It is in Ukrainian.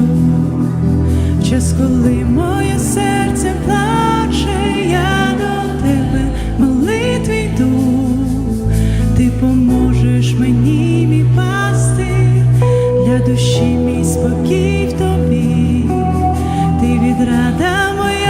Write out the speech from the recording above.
В час, коли моє серце плаче, я до тебе молитві йду, ти поможеш мені, мій пастир, для душі мій спокій в тобі, ти відрада моя.